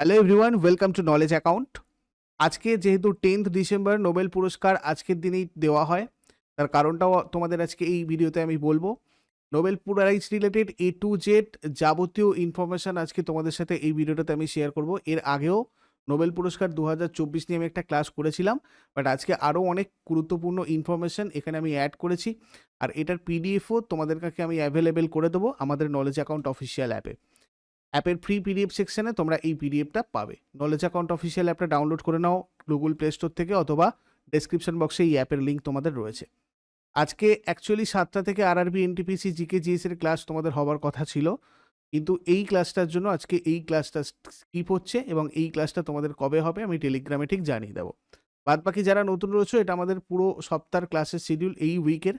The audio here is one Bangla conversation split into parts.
Hello everyone welcome to knowledge account আজকে যেহেতু টেন্থ ডিসেম্বর নোবেল পুরস্কার আজকের দিনেই দেওয়া হয়। তার কারণটাও তোমাদের আজকে এই ভিডিওতে আমি বলব। Nobel prize related A to Z যাবতীয় ইনফরমেশান আজকে তোমাদের সাথে এই ভিডিওটাতে আমি শেয়ার করব। এর আগেও নোবেল পুরস্কার দু হাজার চব্বিশ নিয়ে আমি একটা ক্লাস করেছিলাম। বাট আজকে আরও অনেক গুরুত্বপূর্ণ ইনফরমেশান এখানে আমি অ্যাড করেছি। আর এটার পিডিএফও তোমাদের কাছে আমি অ্যাভেলেবেল করে দেবো আমাদের নলেজ অ্যাকাউন্ট অফিসিয়াল অ্যাপে অ্যাপের ফ্রি পিডিএফ সেকশনে তোমরা এই পিডিএফটা পাবে। নলেজ অ্যাকাউন্ট অফিসিয়াল অ্যাপটা ডাউনলোড করে নাও গুগল প্লে স্টোর থেকে অথবা ডেসক্রিপশন বক্সে এই অ্যাপের লিঙ্ক তোমাদের রয়েছে। আজকে অ্যাকচুয়ালি সাতটা থেকে আরআরবি এনটিপিসি জিকে জিএস এর ক্লাস তোমাদের হওয়ার কথা ছিল। কিন্তু এই ক্লাসটার জন্য আজকে এই ক্লাসটা স্কিপ হচ্ছে এবং এই ক্লাসটা তোমাদের কবে হবে আমি টেলিগ্রামে ঠিক জানিয়ে দেবো। বাদ বাকি যারা নতুন রয়েছে, এটা আমাদের পুরো সপ্তাহের ক্লাসের শিডিউল এই উইকের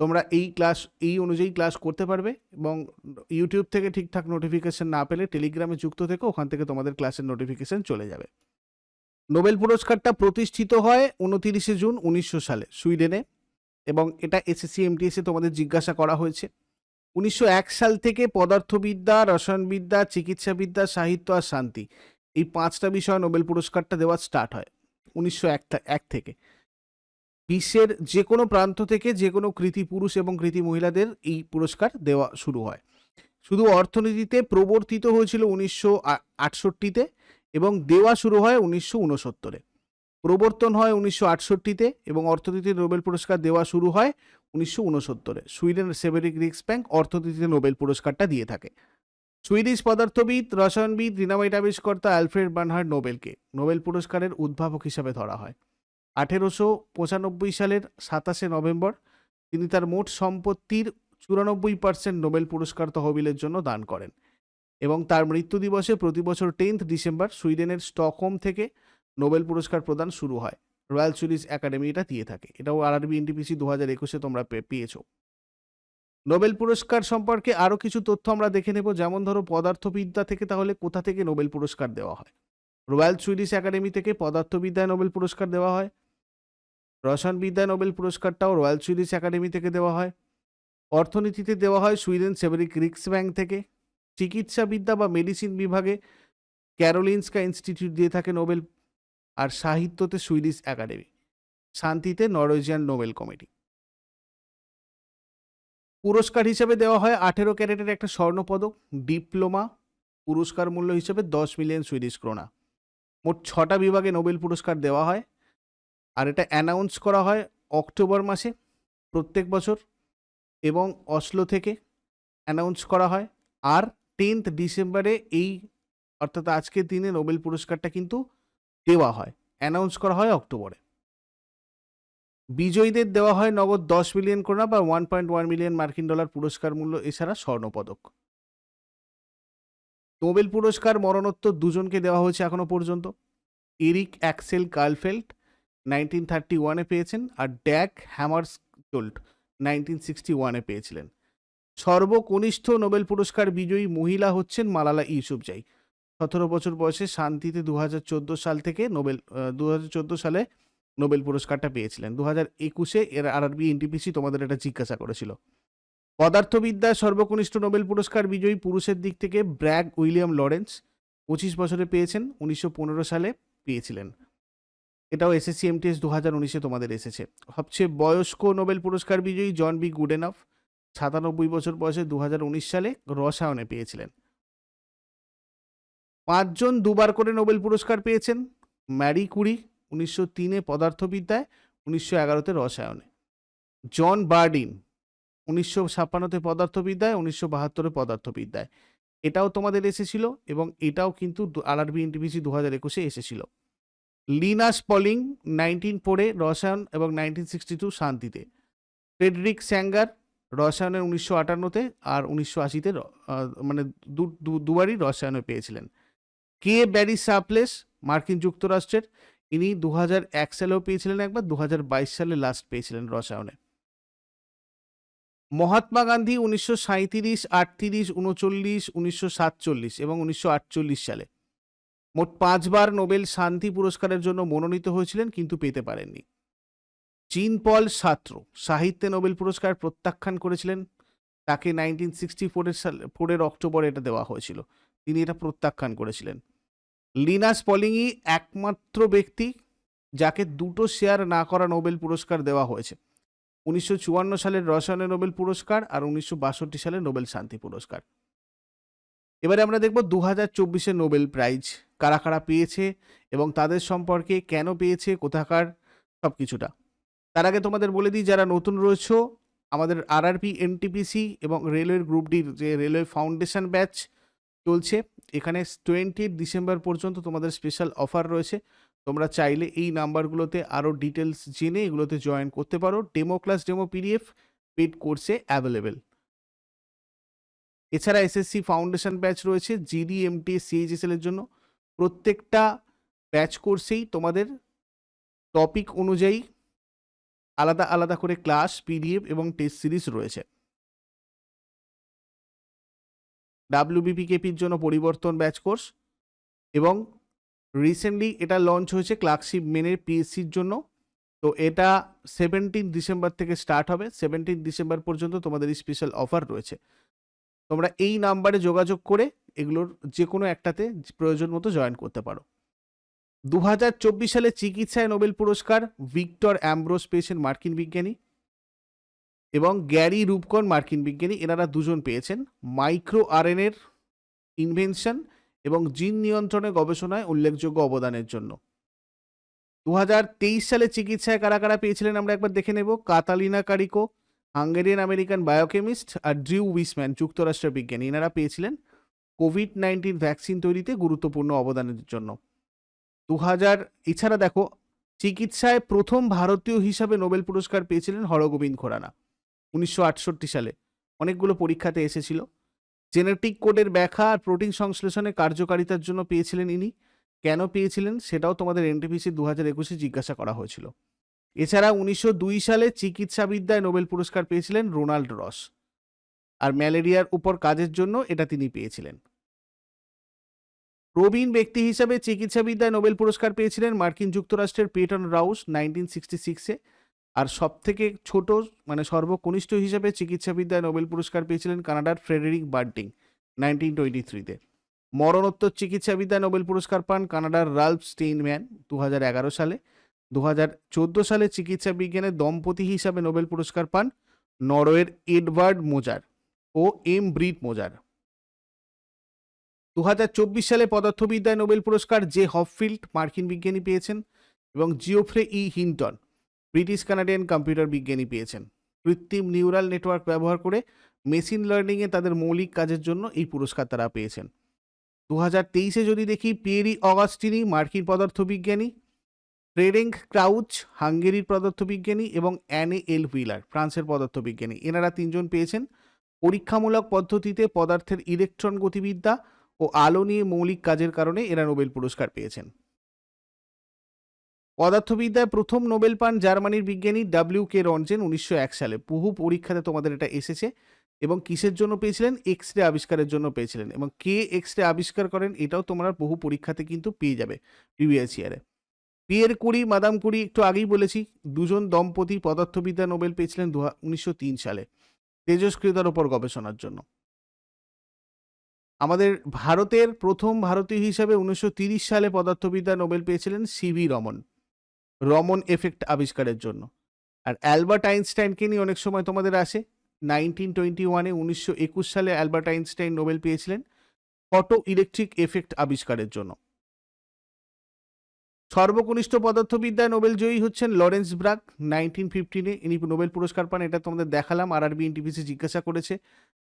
তোমরা এই ক্লাস, এই অনুযায়ী ক্লাস করতে পারবে এবং ইউটিউব থেকে ঠিকঠাক নোটিফিকেশন না পেলে টেলিগ্রামে যুক্ত থেকে, ওখান থেকে তোমাদের ক্লাসের নোটিফিকেশন চলে যাবে। নোবেল পুরস্কারটা প্রতিষ্ঠিত হয় উনতিরিশে জুন উনিশশো সালে, সুইডেনে এবং এটা এসএসসি এমটিএসে তোমাদের জিজ্ঞাসা করা হয়েছে। উনিশশো এক সাল থেকে পদার্থবিদ্যা, রসায়নবিদ্যা, চিকিৎসাবিদ্যা, সাহিত্য আর শান্তি এই পাঁচটা বিষয়ে নোবেল পুরস্কারটা দেওয়া স্টার্ট হয়, উনিশশো এক থেকে। বিশ্বের যে কোনো প্রান্ত থেকে যে কোনো কৃতি পুরুষ এবং কৃতি মহিলাদের এই পুরস্কার দেওয়া শুরু হয়। শুধু অর্থনীতিতে প্রবর্তিত হয়েছিল উনিশশো আটষট্টিতে এবং দেওয়া শুরু হয় উনিশশো উনসত্তরে প্রবর্তন হয় উনিশশো আটষট্টিতে এবং অর্থনীতিতে নোবেল পুরস্কার দেওয়া শুরু হয় উনিশশো উনসত্তরে সুইডেন সেভেরিক রিক্স ব্যাংক অর্থনীতিতে নোবেল পুরস্কারটা দিয়ে থাকে। সুইডিশ পদার্থবিদ, রসায়নবিদ ডিনামাইট আবিষ্কর্তা অ্যালফ্রেড বানহার্ড নোবেলকে নোবেল পুরস্কারের উদ্ভাবক হিসাবে ধরা হয়। আঠেরোশো পঁচানব্বই সালের সাতাশে নভেম্বর তিনি তার মোট সম্পত্তির চুরানব্বই পার্সেন্ট নোবেল পুরস্কার তহবিলের জন্য দান করেন এবং তার মৃত্যু দিবসে প্রতি বছর টেন্থ ডিসেম্বর সুইডেনের স্টকহোম থেকে নোবেল পুরস্কার প্রদান শুরু হয়। রয়্যাল সুইডিশ একাডেমি এটা দিয়ে থাকে। এটাও আরআরবি এনটিপিসি দু হাজার একুশে তোমরা পেয়েছ। নোবেল পুরস্কার সম্পর্কে আরও কিছু তথ্য আমরা দেখে নেব। যেমন ধরো পদার্থবিদ্যা থেকে তাহলে কোথা থেকে নোবেল পুরস্কার দেওয়া হয়? রয়্যাল সুইডিশ একাডেমি থেকে পদার্থবিদ্যায় নোবেল পুরস্কার দেওয়া হয়। রসায়নবিদ্যায় নোবেল পুরস্কারটাও রয়্যাল সুইডিশ একাডেমি থেকে দেওয়া হয়। অর্থনীতিতে দেওয়া হয় সুইডেন সেভেরিক রিক্স ব্যাংক থেকে। চিকিৎসাবিদ্যা বা মেডিসিন বিভাগে ক্যারোলিনস্কা ইনস্টিটিউট দিয়ে থাকে নোবেল আর সাহিত্যতে সুইডিশ একাডেমি। শান্তিতে নরওয়েজিয়ান নোবেল কমিটি। পুরস্কার হিসেবে দেওয়া হয় আঠেরো ক্যারেটের একটা স্বর্ণপদক, ডিপ্লোমা, পুরস্কার মূল্য হিসেবে দশ মিলিয়ন সুইডিশ ক্রোনা। মোট ছটা বিভাগে নোবেল পুরস্কার দেওয়া হয়। আর এটা অ্যানাউন্স করা হয় অক্টোবর মাসে প্রত্যেক বছর এবং অসলো থেকে অ্যানাউন্স করা হয়। আর টেন্থ ডিসেম্বরে এই অর্থাৎ আজকের দিনে নোবেল পুরস্কারটা কিন্তু দেওয়া হয়। অ্যানাউন্স করা হয় অক্টোবরে। বিজয়ীদের দেওয়া হয় নগদ দশ মিলিয়ন করোনা বা ওয়ান পয়েন্ট ওয়ান মিলিয়ন মার্কিন ডলার পুরস্কার মূল্য এছাড়া স্বর্ণপদক। নোবেল পুরস্কার মরণোত্তর দুজনকে দেওয়া হয়েছে এখনও পর্যন্ত। Erik Axel Karlfeldt nineteen thirty ওয়ানে পেয়েছেন আর Dag Hammarskjold nineteen sixty ওয়ানে পেয়েছিলেন। সর্বকনিষ্ঠ নোবেল পুরস্কার বিজয়ী মহিলা হচ্ছেন মালালা ইউসুফজাই সতেরো বছর বয়সে শান্তিতে দু হাজার চোদ্দ সাল থেকে নোবেল দু হাজার চোদ্দ সালে নোবেল পুরস্কারটা পেয়েছিলেন। দু হাজার একুশে এর আরআরবি এনটিপিসি তোমাদের এটা জিজ্ঞাসা করেছিল। পদার্থবিদ্যায় সর্বকনিষ্ঠ নোবেল পুরস্কার বিজয়ী পুরুষের দিক থেকে ব্র্যাগ উইলিয়াম লরেন্স পঁচিশ বছরে পেয়েছেন, উনিশশো পনেরো সালে পেয়েছিলেন। এটাও এসএসসি এমটিএস দু হাজার উনিশে তোমাদের এসেছে। সবচেয়ে বয়স্ক নোবেল পুরস্কার বিজয়ী জন বি গুডেনফ, সাতানব্বই বছর বয়সে দু সালে রসায়নে পেয়েছিলেন। পাঁচজন দুবার করে নোবেল পুরস্কার পেয়েছেন, ম্যারি কুরি উনিশশো তিনে পদার্থবিদ্যায়, উনিশশো এগারোতে রসায়নে। জন বার্ডিন উনিশশো ছাপ্পান্নতে পদার্থবিদ্যায়, উনিশশো বাহাত্তরে পদার্থবিদ্যায়। এটাও তোমাদের এসেছিল এবং এটাও কিন্তু আরআরবি, এনটিপিসি দু হাজার একুশে এসেছিল। লিনাস পলিং নাইনটিন ফোরে রসায়ন এবং নাইনটিন সিক্সটি টু শান্তিতে। ফ্রেডরিক স্যাঙ্গার রসায়নের উনিশশো আটান্নতে আর উনিশশো আশিতে মানে দুবারই রসায়নে পেয়েছিলেন। কে ব্যারি সাপলেস, মার্কিন যুক্তরাষ্ট্রের, ইনি দু হাজার এক সালেও পেয়েছিলেন একবার দু হাজার বাইশ সালে লাস্ট পেয়েছিলেন রসায়নে মহাত্মা গান্ধী উনিশশো সাঁত্রিশ আটত্রিশ, উনচল্লিশ, উনিশশো সাতচল্লিশ এবং উনিশশো আটচল্লিশ সালে। মোট পাঁচবার নোবেল শান্তি পুরস্কারের জন্য মনোনীত হয়েছিলেন, কিন্তু পেতে পারেননি। চীন পল ছাত্র সাহিত্যে নোবেল পুরস্কার প্রত্যাখ্যান করেছিলেন। তাকে নাইনটিন সিক্সটি ফোরের সাল, ফোরের অক্টোবরে এটা দেওয়া হয়েছিল। তিনি এটা প্রত্যাখ্যান করেছিলেন। লিনাস পলিংই একমাত্র ব্যক্তি যাকে দুটো শেয়ার না করা নোবেল পুরস্কার দেওয়া হয়েছে। উনিশশো চুয়ান্ন সালের রসায়নে নোবেল পুরস্কার আর উনিশশো বাষট্টি সালে নোবেল শান্তি পুরস্কার। এবারে আমরা দেখব দু হাজার চব্বিশে নোবেল প্রাইজ। কারা কারা পেয়েছে এবং তাদের সম্পর্কে কেন পেয়েছে, কোথাকার সব কিছুটা তার আগে তোমাদের বলে দিই, যারা নতুন রয়েছে, আমাদের আরআরপি এনটিপিসি এবং রেলওয়ের গ্রুপ ডির যে রেলওয়ে ফাউন্ডেশন ব্যাচ চলছে, এখানে টোয়েন্টি ডিসেম্বর পর্যন্ত তোমাদের স্পেশাল অফার রয়েছে। তোমরা চাইলে এই নাম্বারগুলোতে আরও ডিটেলস জেনে এগুলোতে জয়েন করতে পারো। Demo class demo PDF paid কোর্সে অ্যাভেলেবেল এছাড়া এসএসসি ফাউন্ডেশন ব্যাচ রয়েছে জিডি এমটি সিএইচএসএল এর জন্য। প্রত্যেকটা ব্যাচ কোর্সেই তোমাদের টপিক অনুযায়ী আলাদা আলাদা করে ক্লাস পিডিএফ এবং টেস্ট সিরিজ রয়েছে। ডাব্লিউবিপিকেপির জন্য পরিবর্তন ব্যাচ কোর্স এবং রিসেন্টলি এটা লঞ্চ হয়েছে ক্লার্কশিপ মেনের পিএসসির জন্য। তো এটা সেভেন্টিন ডিসেম্বর থেকে স্টার্ট হবে। সেভেন্টিন ডিসেম্বর পর্যন্ত তোমাদের স্পেশাল অফার রয়েছে। তোমরা এই নাম্বারে যোগাযোগ করে এগুলোর যে কোনো একটাতে প্রয়োজন মতো জয়েন করতে পারো। দু হাজার চব্বিশ সালে চিকিৎসায় নোবেল পুরস্কার ভিক্টর অ্যাম্ব্রোস পেয়েছেন মার্কিন বিজ্ঞানী এবং গ্যারি রূপকন মার্কিন বিজ্ঞানী। এনারা দুজন পেয়েছেন। মাইক্রো আরএনএর ইনভেনশন এবং জিন নিয়ন্ত্রণে গবেষণায় উল্লেখযোগ্য অবদানের জন্য। দু হাজার তেইশ সালে চিকিৎসায় কারা কারা পেয়েছিলেন আমরা একবার দেখে নেব। Katalin Kariko Hungarian American biochemist আর ড্রিউ উইসম্যান, যুক্তরাষ্ট্রের বিজ্ঞানী। এনারা পেয়েছিলেন কোভিড নাইন্টিন ভ্যাকসিন তৈরিতে গুরুত্বপূর্ণ অবদানের জন্য। দু হাজার এছাড়া দেখো, চিকিৎসায় প্রথম ভারতীয় হিসাবে নোবেল পুরস্কার পেয়েছিলেন হরগোবিন্দ খোরানা উনিশশো আটষট্টি সালে। অনেকগুলো পরীক্ষাতে এসেছিল। জেনেটিক কোডের ব্যাখ্যা আর প্রোটিন সংশ্লেষণে কার্যকারিতার জন্য পেয়েছিলেন ইনি। কেন পেয়েছিলেন সেটাও তোমাদের এনটিপিসি দু হাজার একুশে জিজ্ঞাসা করা হয়েছিল। এছাড়া উনিশশো দুই সালে চিকিৎসাবিদ্যায় নোবেল পুরস্কার পেয়েছিলেন রোনাল্ড রস। আর ম্যালেরিয়ার উপর কাজের জন্য এটা তিনি পেয়েছিলেন। প্রবীণ ব্যক্তি হিসাবে চিকিৎসাবিদ্যায় নোবেল পুরস্কার পেয়েছিলেন মার্কিন যুক্তরাষ্ট্রের পেটন রাউস নাইনটিন সিক্সটি সিক্সে। আর সব থেকে ছোট মানে সর্বকনিষ্ঠ হিসাবে চিকিৎসাবিদ্যায় নোবেল পুরস্কার পেয়েছিলেন কানাডার ফ্রেডেরিক বার্টিং নাইনটিন টোয়েন্টি থ্রিতে। মরণোত্তর চিকিৎসাবিদ্যায় নোবেল পুরস্কার পান কানাডার রাল্ফ স্টেইনম্যান দু হাজার এগারো সালে। দু হাজার চোদ্দ সালে চিকিৎসা বিজ্ঞানের দম্পতি হিসাবে নোবেল পুরস্কার পান নরওয়ের এডওয়ার্ড মোজার ও এম ব্রিট মোজার। দু হাজার চব্বিশ সালে পদার্থবিদ্যায় নোবেল পুরস্কার জে হফফিল্ড মার্কিন বিজ্ঞানী পেয়েছেন এবং Geoffrey E Hinton British Canadian computer বিজ্ঞানী পেয়েছেন। কৃত্রিম নিউরাল নেটওয়ার্ক ব্যবহার করে মেশিন লার্নিংয়ে তাদের মৌলিক কাজের জন্য এই পুরস্কার তারা পেয়েছেন। দু হাজার তেইশে যদি দেখি পিয়েরি অগাস্টিনি মার্কিন পদার্থবিজ্ঞানী ফ্রেডেঙ্ক ক্রাউচ হাঙ্গেরির পদার্থবিজ্ঞানী এবং অ্যানে এল হুইলার ফ্রান্সের পদার্থবিজ্ঞানী। এনারা তিনজন পেয়েছেন। পরীক্ষামূলক পদ্ধতিতে পদার্থের ইলেকট্রন গতিবিদ্যা ও আলো নিয়ে মৌলিক কাজের কারণে এরা নোবেল পুরস্কার পেয়েছেন। পদার্থবিদ্যায় প্রথম নোবেল পান জার্মানির বিজ্ঞানী ডাব্লিউ কে রঞ্জেন উনিশশো এক সালে। বহু পরীক্ষাতে তোমাদের এটা এসেছে এবং কিসের জন্য পেয়েছিলেন? এক্স রে আবিষ্কারের জন্য পেয়েছিলেন এবং কে এক্স রে আবিষ্কার করেন? এটাও তোমরা বহু পরীক্ষাতে কিন্তু পেয়ে যাবে প্রিভিয়াস ইয়ারে পিয়ের কুড়ি, মাদাম কুড়ি, একটু আগেই বলেছি, দুজন দম্পতি পদার্থবিদ্যা নোবেল পেয়েছিলেন দু উনিশশো সালে, তেজস্ক্রিয়তার ওপর গবেষণার জন্য। আমাদের ভারতের প্রথম ভারতীয় হিসাবে উনিশশো সালে পদার্থবিদ্যা নোবেল পেয়েছিলেন সিভি রমন রমন এফেক্ট আবিষ্কারের জন্য। আর অ্যালবার্ট আইনস্টাইনকে নিয়ে অনেক সময় তোমাদের আসে, নাইনটিন টোয়েন্টি ওয়ানে উনিশশো একুশ সালে অ্যালবার্ট আইনস্টাইন নোবেল পেয়েছিলেন, ফটো ইলেকট্রিক এফেক্ট আবিষ্কারের জন্য। সর্বকনিষ্ঠ পদার্থবিদ্যায় নোবেল জয়ী হচ্ছেন লরেন্স ব্রাক, নাইনটিন ফিফটিনে। ইনি নোবেল পুরস্কার পান, এটা তোমাদের দেখালাম। আর আরবি এনটিপিসি জিজ্ঞাসা করেছে।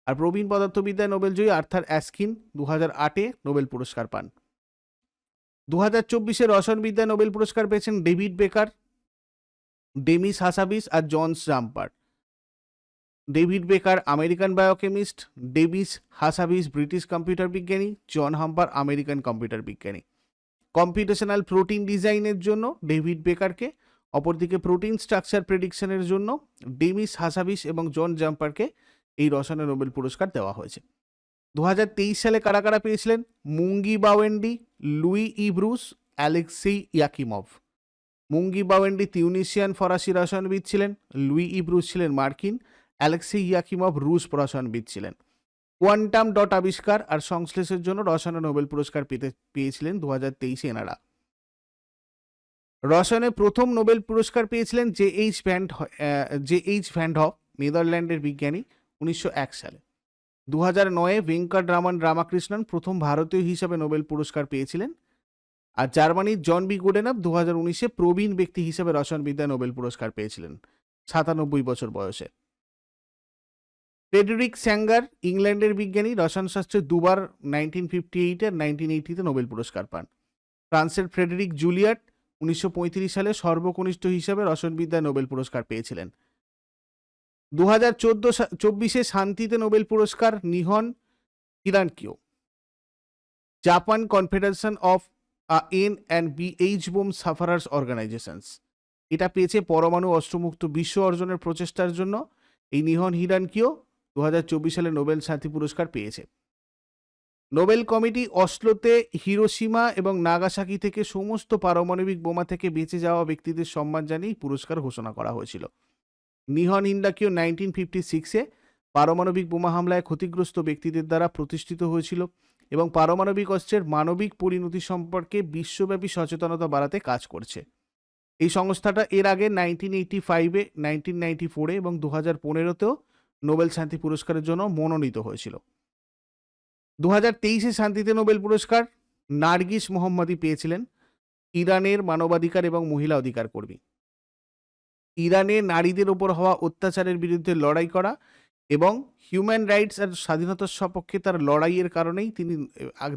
আর প্রবীণ পদার্থবিদ্যায় নোবেল জয়ী আর্থার অ্যাস্কিন দু হাজার আটে নোবেল পুরস্কার পান। দু হাজার চব্বিশে রসায়নবিদ্যায় নোবেল পুরস্কার পেয়েছেন ডেভিড বেকার, ডেমিস হাসাবিস আর John Jumper David Baker American biochemist, Demis Hassabis British computer বিজ্ঞানী, জন হাম্পার আমেরিকান কম্পিউটার বিজ্ঞানী। কম্পিউটেশনাল প্রোটিন ডিজাইনের জন্য ডেভিড বেকারকে অপরদিকে প্রোটিন স্ট্রাকচার প্রেডিকশনের জন্য ডেমিস হাসাবিস এবং জন জাম্পারকে এই রসায়নে নোবেল পুরস্কার দেওয়া হয়েছে। দু হাজার তেইশ সালে কারা কারা পেয়েছিলেন? Moungi Bawendi, Louis E Brus Alexei Yekimov. Moungi Bawendi Tunisian ফরাসি রসায়নবিদ ছিলেন, লুই ইব্রুস ছিলেন মার্কিন অ্যালেক্সি ইয়াকিমভ রুশ রসায়নবিদ ছিলেন। কোয়ান্টাম ডট আবিষ্কার আর সংশ্লেষের জন্য রসায়নে নোবেল পুরস্কার পেতে পেয়েছিলেন দু হাজার তেইশে এনারা রসায়নে প্রথম নোবেল পুরস্কার পেয়েছিলেন J H van't J H van't Hoff নেদারল্যান্ডের বিজ্ঞানী, উনিশশো এক সালে। দু হাজার নয়ে ভেঙ্কট রামান রামাকৃষ্ণন প্রথম ভারতীয় হিসাবে নোবেল পুরস্কার পেয়েছিলেন। আর জার্মানির জন বি গুডেনাফ দু হাজার উনিশে প্রবীণ ব্যক্তি হিসাবে রসায়নবিদ্যায় নোবেল পুরস্কার পেয়েছিলেন, সাতানব্বই বছর বয়সে। ফ্রেডরিক স্যাঙ্গার, ইংল্যান্ডের বিজ্ঞানী রসায়নশাস্ত্রে দুবার নাইনটিন ফিফটি এইট আর নাইনটিন এইটিতে নোবেল পুরস্কার পান। ফ্রান্সের ফ্রেডরিক জুলিয়াট উনিশশো সালে সর্বকনিষ্ঠ হিসাবে রসায়নবিদ্যায় নোবেল পুরস্কার পেয়েছিলেন। দু হাজার চোদ্দ চব্বিশে শান্তিতে নোবেল পুরস্কার Nihon Hidankyo Japan confederation of N and B H bomb sufferers organizations. এটা পেয়েছে পরমাণু অস্ত্রমুক্ত বিশ্ব অর্জনের প্রচেষ্টার জন্য। এই নিহন হিরানকিও দু হাজার চব্বিশ সালে নোবেল শান্তি পুরস্কার পেয়েছে। নোবেল কমিটি অসলোতে হিরোসীমা এবং নাগাসাকি থেকে সমস্ত পারমাণবিক বোমা থেকে বেঁচে যাওয়া ব্যক্তিদের সম্মান জানিয়ে পুরস্কার ঘোষণা করা হয়েছিল। নিহন ইন্ডাকিও নাইনটিন ফিফটি সিক্সে পারমাণবিক বোমা হামলায় ক্ষতিগ্রস্ত ব্যক্তিদের দ্বারা প্রতিষ্ঠিত হয়েছিল এবং পারমাণবিক অস্ত্রের মানবিক পরিণতি সম্পর্কে বিশ্বব্যাপী সচেতনতা বাড়াতে কাজ করছে। এই সংস্থাটা এর আগে নাইনটিন এইটি ফাইভে, নাইনটিন নাইনটি ফোরে এবং দু হাজার পনেরোতেও নোবেল শান্তি পুরস্কারের জন্য মনোনীত হয়েছিল। দু হাজার তেইশে শান্তিতে নোবেল পুরস্কার নার্গিস মোহাম্মদী পেয়েছিলেন, ইরানের মানবাধিকার এবং মহিলা অধিকার কর্মী। ইরানে নারীদের ওপর হওয়া অত্যাচারের বিরুদ্ধে লড়াই করা এবং হিউম্যান রাইটস আর স্বাধীনতার সপক্ষে তার লড়াইয়ের কারণেই তিনি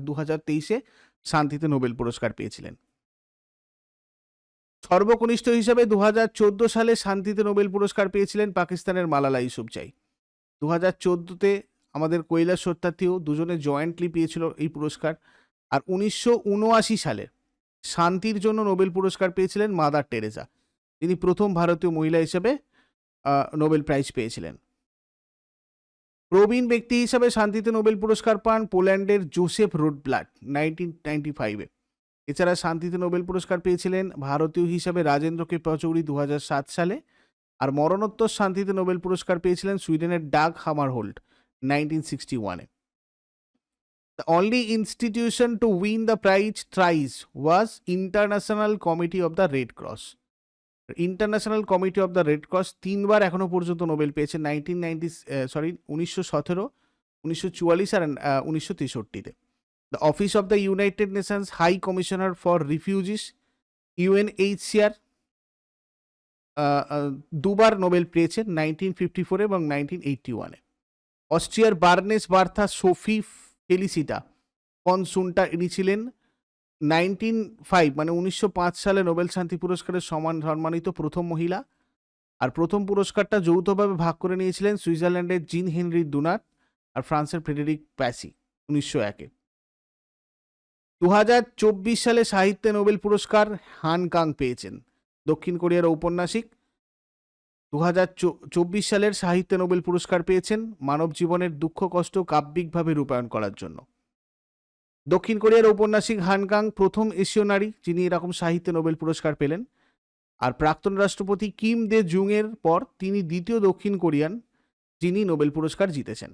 দু হাজার তেইশে শান্তিতে নোবেল পুরস্কার পেয়েছিলেন। সর্বকনিষ্ঠ হিসাবে দু হাজার চোদ্দ সালে শান্তিতে নোবেল পুরস্কার পেয়েছিলেন পাকিস্তানের মালালা ইউসুফজাই দু হাজার চোদ্দোতে আমাদের কৈলাস সত্যার্থীও দুজনে জয়েন্টলি পেয়েছিল এই পুরস্কার। আর উনিশশো উনআশি সালে শান্তির জন্য নোবেল পুরস্কার পেয়েছিলেন মাদার টেরেজা তিনি প্রথম ভারতীয় মহিলা হিসেবে নোবেল প্রাইজ পেয়েছিলেন। প্রবীণ ব্যক্তি হিসাবে শান্তিতে নোবেল পুরস্কার পান পোল্যান্ডের জোসেফ রুডব্লাড নাইনটিন নাইনটি ফাইভে। এছাড়া শান্তিতে নোবেল পুরস্কার পেয়েছিলেন ভারতীয় হিসাবে রাজেন্দ্র কে পচৌরি দু সালে। আর মরণোত্তর শান্তিতে নোবেল পুরস্কার পেয়েছিলেন সুইডেনের ডাক হামারহোল্ড নাইনটিন সিক্সটি ওয়ানে The only institution to win the prize, thrice, was International Committee of the Red Cross. International committee of the red cross তিনবার এখনও পর্যন্ত নোবেল পেয়েছে নাইনটিন নাইনটি সরি উনিশশো সতেরো, উনিশশো চুয়াল্লিশ আর উনিশশো তেষট্টিতে the Office of the United Nations High Commissioner for Refugees UNHCR দুবার নোবেল পেয়েছেন নাইনটিন ফিফটি ফোরে এবং নাইনটিন এইটটি ওয়ানে। অস্ট্রিয়ার বার্নেস বার্থা সোফি ফেলিসিটা, কনসুনটা ইনি ছিলেন নাইনটিন ফাইভ মানে উনিশশো পাঁচ সালে নোবেল শান্তি পুরস্কারের সমান সম্মানিত প্রথম মহিলা। আর প্রথম পুরস্কারটা যৌথভাবে ভাগ করে নিয়েছিলেন সুইজারল্যান্ডের জিন হেনরি দুনাট আর ফ্রান্সের ফ্রেডেরিক প্যাসি উনিশশো একে। দু হাজার চব্বিশ সালে সাহিত্যে নোবেল পুরস্কার হান কাং পেয়েছেন। দক্ষিণ কোরিয়ার ঔপন্যাসিক দু চব্বিশ সালের সাহিত্যে নোবেল পুরস্কার পেয়েছেন মানব জীবনের দুঃখ, কষ্ট, কাব্যিকভাবে রূপায়ণ করার জন্য। দক্ষিণ কোরিয়ার ঔপন্যাসিক হানকাং প্রথম এশীয় নারী, যিনি এরকম সাহিত্যে নোবেল পুরস্কার পেলেন। আর প্রাক্তন রাষ্ট্রপতি কিম দে জুংয়ের পর তিনি দ্বিতীয় দক্ষিণ কোরিয়ান, যিনি নোবেল পুরস্কার জিতেছেন।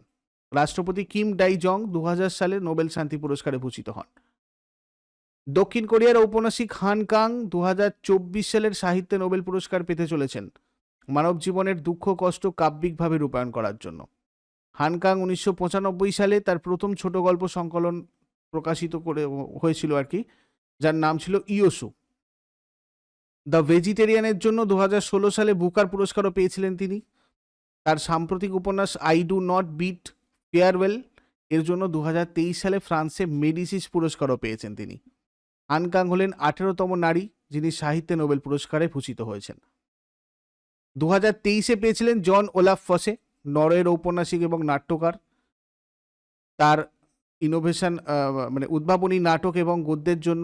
রাষ্ট্রপতি কিম ডাই জং দু হাজার সালে নোবেল শান্তি পুরস্কারে ভূষিত হন। দক্ষিণ কোরিয়ার ঔপন্যাসিক হান কাং দু হাজার চব্বিশ সালের সাহিত্যে নোবেল পুরস্কার পেতে চলেছেন, মানব জীবনের দুঃখ, কষ্ট কাব্যিকভাবে রূপায়ণ করার জন্য। হানকাং উনিশশো পঁচানব্বই সালে তার প্রথম ছোট গল্প সংকলন প্রকাশিত করে হয়েছিল আর কি, যার নাম ছিল ইয়োসু। দ্য ভেজিটেরিয়ানের জন্য দু হাজার ষোলো সালে বুকার পুরস্কারও পেয়েছিলেন তিনি। তার সাম্প্রতিক উপন্যাস I do not bid farewell এর জন্য দু হাজার তেইশ সালে ফ্রান্সে মেডিসিস পুরস্কারও পেয়েছেন তিনি। আনকাং হলেন আঠেরোতম নারী, যিনি সাহিত্যে নোবেল পুরস্কারে ভূষিত হয়েছেন। দু হাজার তেইশে পেয়েছিলেন জন ওলাফ ফসে নরওয়ের ঔপন্যাসিক এবং নাট্যকার। তার ইনোভেশন মানে উদ্ভাবনী নাটক এবং গদ্যের জন্য।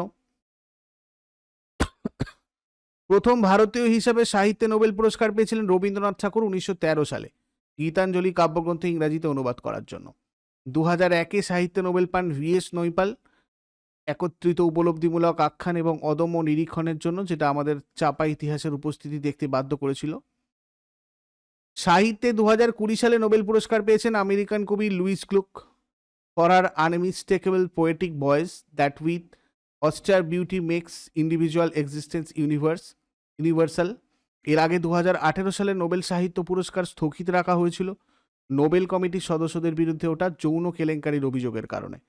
প্রথম ভারতীয় হিসাবে সাহিত্যে নোবেল পুরস্কার পেয়েছিলেন রবীন্দ্রনাথ ঠাকুর উনিশশো তেরো সালে, গীতাঞ্জলি কাব্যগ্রন্থ ইংরাজিতে অনুবাদ করার জন্য। দু হাজার একে সাহিত্যে নোবেল পান ভিএস নৈপাল একত্রিত উপলব্ধিমূলক আখ্যান এবং অদম্য নিরীক্ষণের জন্য যেটা আমাদের চাপা ইতিহাসের উপস্থিতি দেখতে বাধ্য করেছিল। সাহিত্যে দু হাজার কুড়ি সালে নোবেল পুরস্কার পেয়েছেন আমেরিকান কবি Louise Gluck. For her unmistakable poetic voice that with austere beauty makes individual existence universe, universal এর আগে দু হাজার আঠেরো সালে নোবেল সাহিত্য পুরস্কার স্থগিত রাখা হয়েছিল। নোবেল কমিটির সদস্যদের বিরুদ্ধে ওটা যৌন কেলেঙ্কারির অভিযোগের কারণে।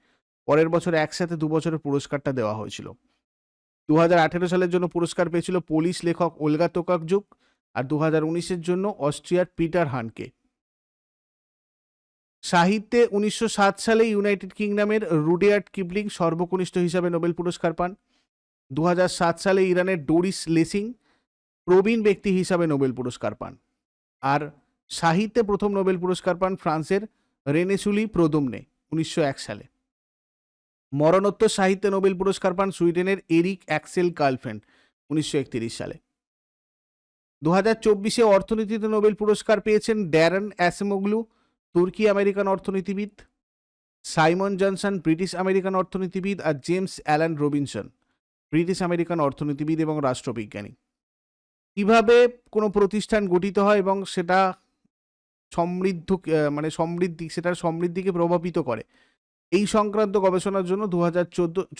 পরের বছর একসাথে দু বছরের পুরস্কারটা দেওয়া হয়েছিল। দু হাজার আঠেরো সালের জন্য পুরস্কার পেয়েছিল পোলিশ লেখক ওলগা তোকাকজুক আর দু হাজার জন্য অস্ট্রিয়ার পিটার হানকে। সাহিত্যে উনিশশো সাত সালে ইউনাইটেড কিংডমের রুডিয়ার্ড কিপলিং সর্বকনিষ্ঠ হিসাবে নোবেল পুরস্কার পান। দু সালে ইরানের ডোরিস লেসিং প্রবীণ ব্যক্তি হিসাবে নোবেল পুরস্কার পান। আর সাহিত্যে প্রথম নোবেল পুরস্কার পান ফ্রান্সের রেনেসুলি প্রদমনে উনিশশো সালে। মরণোত্তর সাহিত্যে নোবেল পুরস্কার পান সুইডেনের এরিক অ্যাক্সেল গার্লফ্রেন্ড উনিশশো সালে। দু হাজার চব্বিশে অর্থনীতিতে নোবেল পুরস্কার পেয়েছেন ড্যারন অ্যাসেমোগলু, তুর্কি আমেরিকান অর্থনীতিবিদ, সাইমন জনসন, ব্রিটিশ আমেরিকান অর্থনীতিবিদ আর James Alan Robinson, British American অর্থনীতিবিদ এবং রাষ্ট্রবিজ্ঞানী। কীভাবে কোনো প্রতিষ্ঠান গঠিত হয় এবং সেটা সমৃদ্ধ মানে সমৃদ্ধি, সেটার সমৃদ্ধিকে প্রভাবিত করে? এই সংক্রান্ত গবেষণার জন্য দু হাজার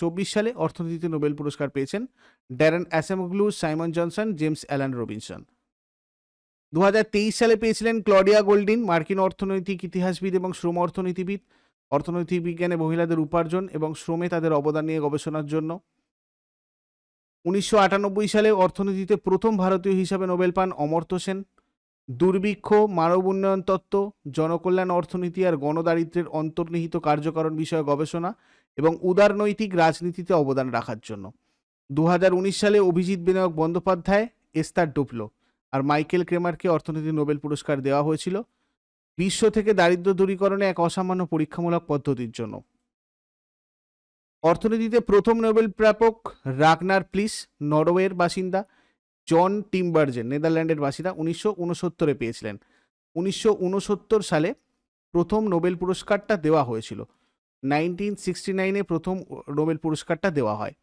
চব্বিশ সালে অর্থনীতিতে নোবেল পুরস্কার পেয়েছেন Daron Acemoglu Simon Johnson, James Alan Robinson. দু হাজার তেইশ সালে পেয়েছিলেন ক্লডিয়া গোল্ডিন, মার্কিন অর্থনৈতিক ইতিহাসবিদ এবং শ্রম অর্থনীতিবিদ, অর্থনৈতিক বিজ্ঞানে মহিলাদের উপার্জন এবং শ্রমে তাদের অবদান নিয়ে গবেষণার জন্য। উনিশশো আটানব্বই সালে অর্থনীতিতে প্রথম ভারতীয় হিসাবে নোবেল পান অমর্ত্য সেন। দুর্ভিক্ষ, মানব উন্নয়ন তত্ত্ব, জনকল্যাণ অর্থনীতি আর গণদারিদ্রের অন্তর্নিহিত কার্যকরণ বিষয়ে গবেষণা এবং উদারনৈতিক রাজনীতিতে অবদান রাখার জন্য। দু হাজার উনিশ সালে অভিজিৎ বিনায়ক বন্দ্যোপাধ্যায়, এস্তার ডুপলো আর মাইকেল ক্রেমারকে অর্থনীতি নোবেল পুরস্কার দেওয়া হয়েছিল বিশ্ব থেকে দারিদ্র্য দূরীকরণে এক অসামান্য পরীক্ষামূলক পদ্ধতির জন্য। অর্থনীতিতে প্রথম নোবেল প্রাপক রাগনার প্লিস, নরওয়ের বাসিন্দা জন টিম্বার্জেন নেদারল্যান্ডের বাসিন্দা উনিশশো উনসত্তরে পেয়েছিলেন। উনিশশো উনসত্তর সালে প্রথম নোবেল পুরস্কারটা দেওয়া হয়েছিল। নাইনটিন সিক্সটি নাইনে প্রথম নোবেল পুরস্কারটা দেওয়া হয়।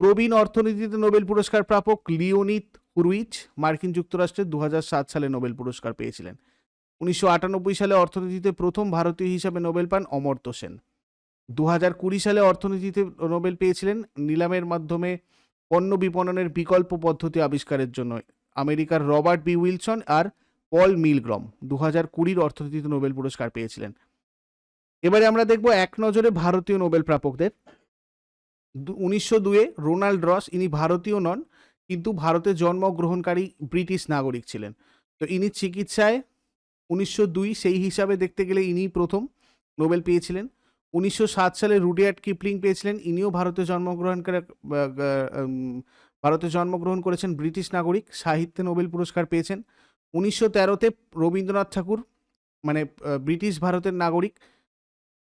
প্রবীণ অর্থনীতিতে নোবেল পুরস্কার প্রাপক লিওনিত হুরুইচ মার্কিন যুক্তরাষ্ট্রে দু সালে নোবেল পুরস্কার পেয়েছিলেন। উনিশশো আটানব্বই সালে অর্থনীতিতে প্রথম ভারতীয় হিসাবে নোবেল পান অমর্ত্য সেন। দু সালে অর্থনীতিতে নোবেল পেয়েছিলেন, নিলামের মাধ্যমে পণ্য বিপণনের বিকল্প পদ্ধতি আবিষ্কারের জন্য আমেরিকার রবার্ট বি উইলসন আর পল মিলগ্রম দু হাজার কুড়ির অর্থনীতিতে নোবেল পুরস্কার পেয়েছিলেন। এবারে আমরা দেখব এক নজরে ভারতীয় নোবেল প্রাপকদের। উনিশশো দুয়ে রোনাল্ড রস, ইনি ভারতীয় নন, কিন্তু ভারতে জন্মগ্রহণকারী ব্রিটিশ নাগরিক ছিলেন। তো ইনি চিকিৎসায় উনিশশো দুই সেই হিসাবে দেখতে গেলে ইনি প্রথম নোবেল পেয়েছিলেন। উনিশশো সাত সালে রুডিয়ার্ড কিপলিং পেয়েছিলেন। ইনিও ভারতে জন্মগ্রহণ করে ভারতে জন্মগ্রহণ করেছেন ব্রিটিশ নাগরিক, সাহিত্যে নোবেল পুরস্কার পেয়েছেন। উনিশশো তেরোতে রবীন্দ্রনাথ ঠাকুর মানে ব্রিটিশ ভারতের নাগরিক,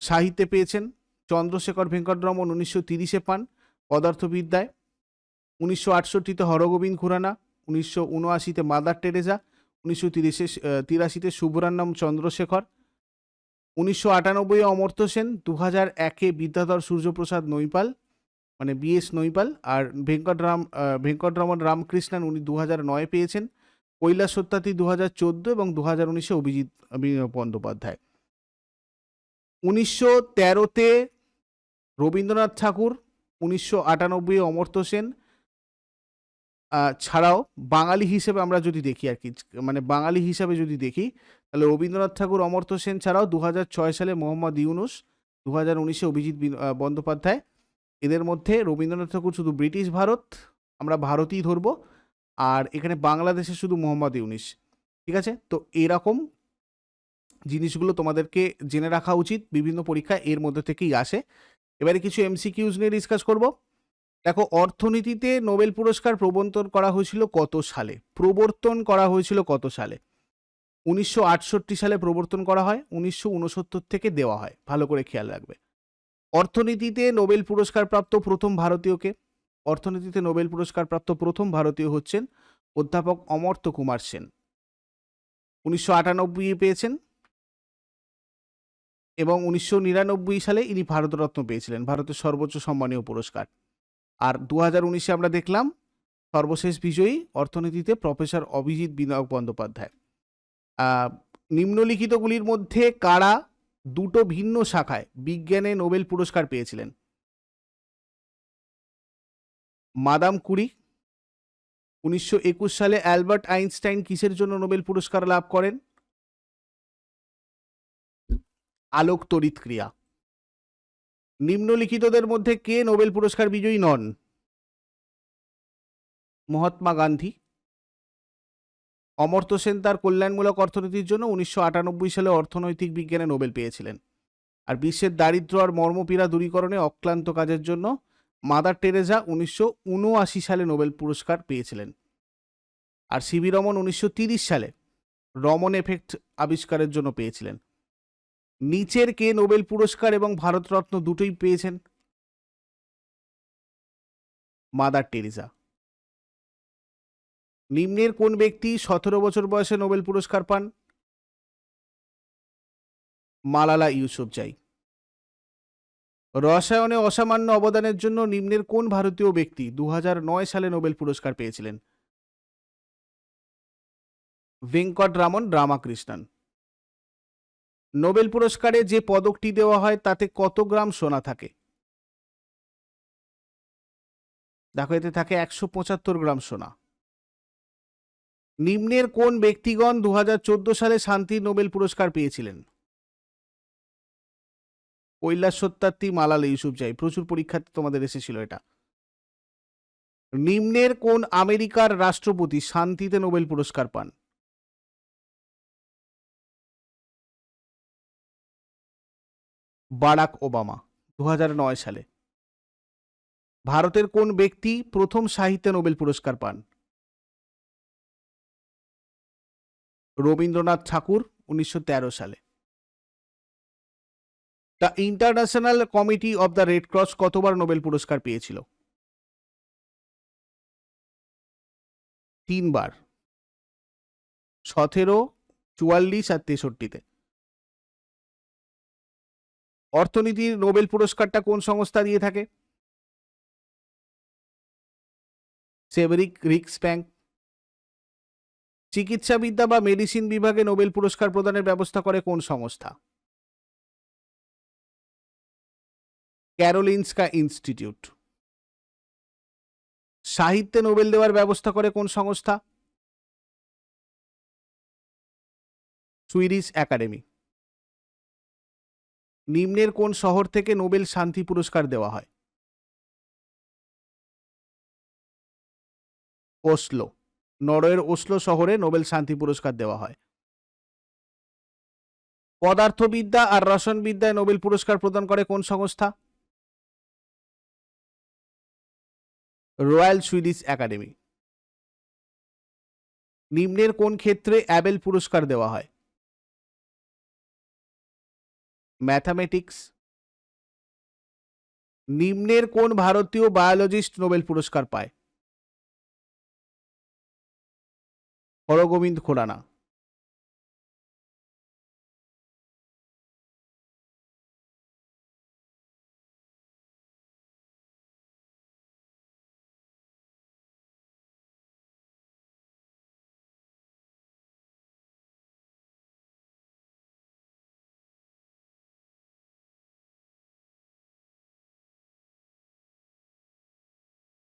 সাহিত্যে পেয়েছেন। চন্দ্রশেখর ভেঙ্কটরমন উনিশশো তিরিশে পান পদার্থবিদ্যায়। উনিশশো আটষট্টিতে হরগোবিন্দ খুরানা উনিশশো উনআশিতে মাদার টেরেজা উনিশশো তিরিশে তিরাশিতে সুব্রান্নম চন্দ্রশেখর উনিশশো আটানব্বই অমর্ত্য সেন দু হাজার একে বিদ্যাধর সূর্যপ্রসাদ নৈপাল মানে বিএস নৈপাল আর ভেঙ্কটরাম ভেঙ্কটরমন রামকৃষ্ণন উনি দু নয় পেয়েছেন, কৈলাস সত্যার্থী দু হাজার চোদ্দ এবং দু হাজার উনিশে অভিজিৎ বন্দ্যোপাধ্যায়। উনিশশো তেরোতে রবীন্দ্রনাথ ঠাকুর, উনিশশো আটানব্বই অমর্ত্য সেন ছাড়াও বাঙালি হিসেবে আমরা যদি দেখি আর কি মানে বাঙালি হিসাবে যদি দেখি তাহলে রবীন্দ্রনাথ ঠাকুর, অমর্ত্য সেন ছাড়াও দু সালে মোহাম্মদ ইউনুস দু হাজার উনিশে অভিজিৎ বন্দ্যোপাধ্যায়। এদের মধ্যে রবীন্দ্রনাথ ঠাকুর শুধু ব্রিটিশ ভারত, আমরা ভারতই ধরবো, আর এখানে বাংলাদেশে শুধু মোহাম্মদ ইউনিস। ঠিক আছে? তো এরকম জিনিসগুলো তোমাদেরকে জেনে রাখা উচিত, বিভিন্ন পরীক্ষা এর মধ্যে থেকেই আসে। এবারে কিছু এমসিকিউজ নিয়ে ডিসকাস করব। দেখো, অর্থনীতিতে নোবেল পুরস্কার প্রবর্তন করা হয়েছিল কত সালে? প্রবর্তন করা হয়েছিল কত সালে? উনিশশো আটষট্টি সালে প্রবর্তন করা হয়, উনিশশো উনসত্তর থেকে দেওয়া হয়। ভালো করে খেয়াল রাখবে। অর্থনীতিতে নোবেল পুরস্কার প্রাপ্ত প্রথম ভারতীয়কে, অর্থনীতিতে নোবেল পুরস্কার প্রাপ্ত প্রথম ভারতীয় হচ্ছেন অধ্যাপক অমর্ত্য কুমার সেন। উনিশশো আটানব্বই পেয়েছেন এবং উনিশশো নিরানব্বই সালে ইনি ভারতরত্ন পেয়েছিলেন, ভারতের সর্বোচ্চ সম্মানীয় পুরস্কার। আর দু হাজার আমরা দেখলাম, সর্বশেষ বিজয়ী অর্থনীতিতে প্রফেসর অভিজিৎ বিনায়ক বন্দ্যোপাধ্যায়। নিম্নলিখিতগুলির মধ্যে কারা দুটো ভিন্ন শাখায় বিজ্ঞানে নোবেল পুরস্কার পেয়েছিলেন? মাদাম কুরি, উনিশশো একুশ সালে অ্যালবার্ট আইনস্টাইন কিসের জন্য নোবেল পুরস্কার লাভ করেন? আলোক তড়িৎ ক্রিয়া। নিম্নলিখিতদের মধ্যে কে নোবেল পুরস্কার বিজয়ী নন? মহাত্মা গান্ধী অমর্ত্য সেন তার কল্যাণমূলক অর্থনীতির জন্য উনিশশো আটানব্বই সালে অর্থনৈতিক বিজ্ঞানে নোবেল পেয়েছিলেন। আর বিশ্বের দারিদ্র আর মর্মপীড়া দূরীকরণে অক্লান্ত কাজের জন্য মাদার টেরেজা উনিশশো উনআশি সালে নোবেল পুরস্কার পেয়েছিলেন। আর সিবি রমন উনিশশো সালে রমন এফেক্ট আবিষ্কারের জন্য পেয়েছিলেন। নিচের কে নোবেল পুরস্কার এবং ভারতরত্ন দুটোই পেয়েছেন। মাদার টেরিজা নিম্নের কোন ব্যক্তি সতেরো বছর বয়সে নোবেল পুরস্কার পান? মালালা ইউসুফ ইউসুফজাই রসায়নে অসামান্য অবদানের জন্য নিম্নের কোন ভারতীয় ব্যক্তি দু হাজার নয় সালে নোবেল পুরস্কার পেয়েছিলেন? ভেঙ্কট রামন রামাকৃষ্ণন। নোবেল পুরস্কারে যে পদকটি দেওয়া হয় তাতে কত গ্রাম সোনা থাকে? দেখো, এতে থাকে একশো পঁচাত্তর গ্রাম সোনা। নিম্নের কোন ব্যক্তিগণ দু হাজার চোদ্দ সালে শান্তি নোবেল পুরস্কার পেয়েছিলেন? কৈলাস সত্যার্থী, মালাল ইউসুফজাই প্রচুর পরীক্ষাতে তোমাদের এসেছিল এটা। নিম্নের কোন আমেরিকার রাষ্ট্রপতি শান্তিতে নোবেল পুরস্কার পান? বারাক ওবামা দু হাজার নয় সালে। ভারতের কোন ব্যক্তি প্রথম সাহিত্যে নোবেল পুরস্কার পান? রবীন্দ্রনাথ ঠাকুর উনিশশো তেরো সালে। The International Committee of the Red Cross কতবার নোবেল পুরস্কার পেয়েছিল? তিনবার। সতেরো, চুয়াল্লিশ আর তেষট্টিতে। অর্থনীতির নোবেল পুরস্কারটা কোন সংস্থা দিয়ে থাকে? সেভেরিক রিক্স ব্যাংক চিকিৎসাবিদ্যা বা মেডিসিন বিভাগে নোবেল পুরস্কার প্রদানের ব্যবস্থা করে কোন সংস্থা? Karolinska institute. সাহিত্যে নোবেল দেওয়ার ব্যবস্থা করে কোন সংস্থা? Swedish Academy. নিম্নের কোন শহর থেকে নোবেল শান্তি পুরস্কার দেওয়া হয়? ওসলো। নরওয়ের ওসলো শহরে নোবেল শান্তি পুরস্কার দেওয়া হয়। পদার্থবিদ্যা আর রসায়নবিদ্যায় নোবেল পুরস্কার প্রদান করে কোন সংস্থা? Royal Swedish Academy. নিম্নের কোন ক্ষেত্রে অ্যাবেল পুরস্কার দেওয়া হয়? ম্যাথামেটিক্স। নিম্নের কোন ভারতীয় বায়োলজিস্ট নোবেল পুরস্কার পায়? হরগোবিন্দ খোরানা।